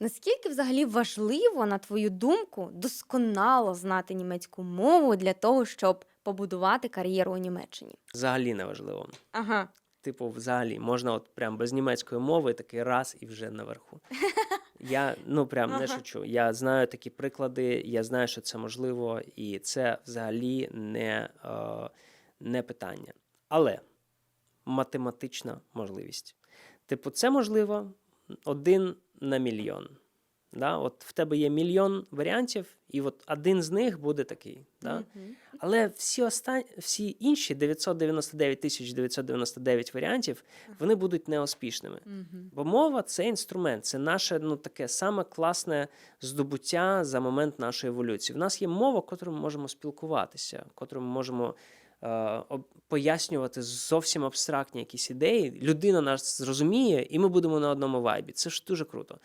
Наскільки взагалі важливо, на твою думку, досконало знати німецьку мову для того, щоб побудувати кар'єру у Німеччині? Взагалі не важливо. Ага. Типу, взагалі, можна от прям без німецької мови такий раз і вже наверху. Я ну прям не шучу. Я знаю такі приклади, я знаю, що це можливо, і це взагалі не, е, не питання. Але математична можливість. Типу, це можливо один на мільйон. Да? От в тебе є мільйон варіантів, і от один з них буде такий. Да? Мгм. Але всі остан... всі інші 999 тисяч 999 варіантів, вони будуть неуспішними. Мгм. Бо мова це інструмент, це наше ну, таке саме класне здобуття за момент нашої еволюції. В нас є мова, котрою ми можемо спілкуватися, котрою ми можемо пояснювати зовсім абстрактні якісь ідеї. Людина нас зрозуміє, і ми будемо на одному вайбі. Це ж дуже круто.